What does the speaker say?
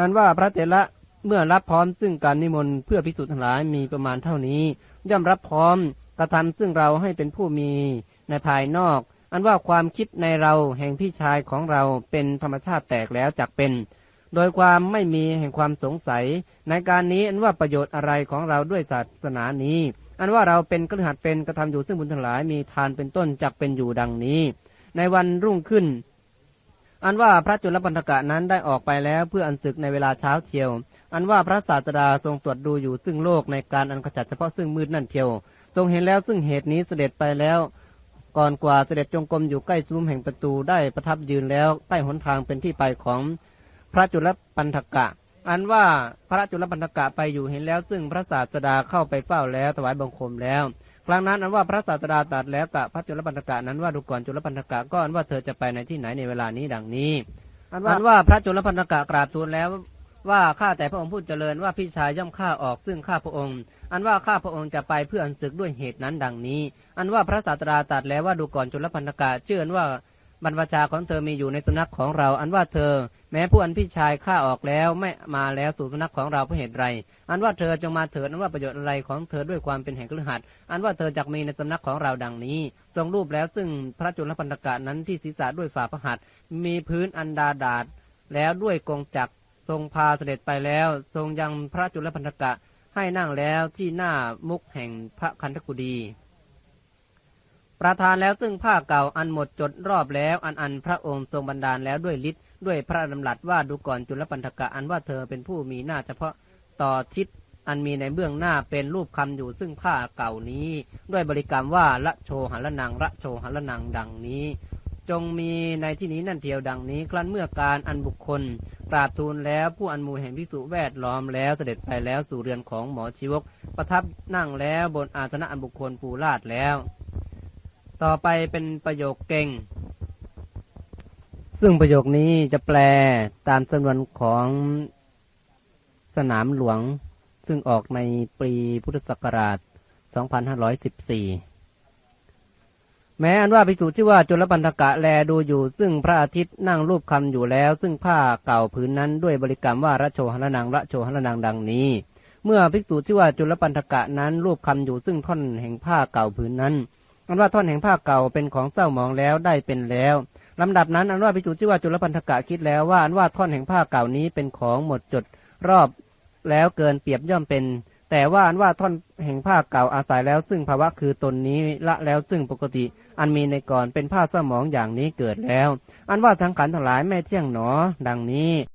อันว่าพระเถระเมื่อรับพร้อมซึ่งการนิมนต์เพื่อพิสูจน์ทั้งหลายมีประมาณเท่านี้ ย่อมรับพร้อมกระทำซึ่งเราให้เป็นผู้มีในภายนอก อันว่าความคิดในเราแห่งพี่ชายของเราเป็นธรรมชาติแตกแล้วจักเป็น โดยความไม่มีแห่งความสงสัย ในการนี้อันว่าประโยชน์อะไรของเราด้วยศาสนานี้ อันว่าเราเป็นกระหัดเป็นกระทำอยู่ซึ่งบุญทั้งหลายมีทานเป็นต้นจักเป็นอยู่ดังนี้ ในวันรุ่งขึ้น อันว่าพระจุลปันธกะนั้นได้ออกไปแล้วเพื่ออันศึกในเวลาเช้าเที่ยว อันว่าพระศาสดาทรงตรวจดูอยู่ซึ่งโลกในการอันขจัดเฉพาะซึ่งมืดนั่นเที่ยว ทรงเห็นแล้วซึ่งเหตุนี้เสด็จไปแล้ว ก่อนกว่าเสด็จจงกรมอยู่ใกล้ซุ้มแห่งประตูได้ประทับยืนแล้วใกล้หนทางเป็นที่ไปของพระจุลปันธกะ อันว่าพระจุลปันธกะไปอยู่เห็นแล้วซึ่งพระศาสดาเข้าไปเฝ้าแล้วถวายบังคมแล้ว ครั้งนั้นอันว่าพระศาสดาตรัสแล้วกับพระจุลปันธกะนั้นว่าดูก่อนจุลปันธกะก็อันว่าเธอจะไปในที่ไหนในเวลานี้ดังนี้อันว่าวาพระจุลปันธกะกราบทูลแล้วว่าข้าแต่พระองค์ผู้เจริญว่าพี่ชายย่อมฆ่าออกซึ่งข้าพระองค์ อันว่าข้าพระองค์จะไปเพื่ออันศึกด้วยเหตุนั้นดังนี้ อันว่าพระศาสดาตรัสแล้วว่าดูก่อนจุลปันธกะเชื่อว่า บรรพชาของเธอมีอยู่ในสำนักของเรา อันว่าเธอ แม้ผู้อันพี่ชายฆ่าออกแล้วไม่มาแล้วสู่สำนักของเราเพราะเหตุไร อันว่าเธอจงมาเถิดอันว่าประโยชน์อะไรของเธอด้วยความเป็นแห่งคฤหัสอันว่าเธอจักมีในสำนักของเราดังนี้ ทรงรูปแล้วซึ่งพระจุลปันธกะนั้นที่ศีรษะด้วยฝ่าพระหัตมีพื้นอันดาดาดแล้วด้วยกงจักทรงพาเสด็จไปแล้ว ทรงยังพระจุลพันธกะให้นั่งแล้วที่หน้ามุกแห่งพระคันธกุดี ประทานแล้วซึ่งผ้าเก่าอันหมดจดรอบแล้วอันอันพระองค์ทรงบันดาลแล้วด้วยฤทธิ์ด้วยพระดำรัสว่าดูก่อนจุลปันธกะอันว่าเธอเป็นผู้มีหน้าเฉพาะต่อทิศอันมีในเบื้องหน้าเป็นรูปคำอยู่ซึ่งผ้าเก่านี้ ด้วยบริกรรมว่าละโชหันละนังละโชหันละนังดังนี้ จงมีในที่นี้นั่นเทียวดังนี้ ครั้นเมื่อการอันบุคคลกราบทูลแล้วผู้อันมูแห่งพิสุแวดล้อมแล้วเสด็จไปแล้วสู่เรือนของหมอชีวก ประทับนั่งแล้วบนอาสนะอันบุคคลปูลาดแล้ว ต่อไปเป็นประโยคเก่ง ซึ่งประโยคนี้จะแปลตามจำนวนของสนามหลวง ซึ่งออกในปีพุทธศักราช 2514 แม้อันว่าภิกษุชื่อว่าจุลปันธกะแลดูอยู่ ซึ่งพระอาทิตย์นั่งรูปคำอยู่แล้ว ซึ่งผ้าเก่าผืนนั้นด้วยบริกรรมว่าระโชหนนังระโชหนนังดังนี้ เมื่อภิกษุชื่อว่าจุลปันธกะนั้นรูปคำอยู่ซึ่งท่อนแห่งผ้าเก่าผืนนั้น อันว่าท่อนแห่งผ้าเก่าเป็นของเศร้ามองแล้วได้เป็นแล้วลำดับนั้นอันว่าภิกษุชื่อว่าจุลปันธกะคิดแล้วว่าอันว่าท่อนแห่งผ้าเก่านี้เป็นของหมดจดรอบแล้วเกินเปรียบย่อมเป็น แต่ว่าอันว่าท่อนแห่งผ้าเก่าอาศัยแล้ว ซึ่งภาวะคือตนนี้ละแล้วซึ่งปกติ อันมีในก่อนเป็นผ้าสมองอย่างนี้เกิดแล้ว อันว่าสังขารทั้งหลายไม่เที่ยงหนอ ดังนี้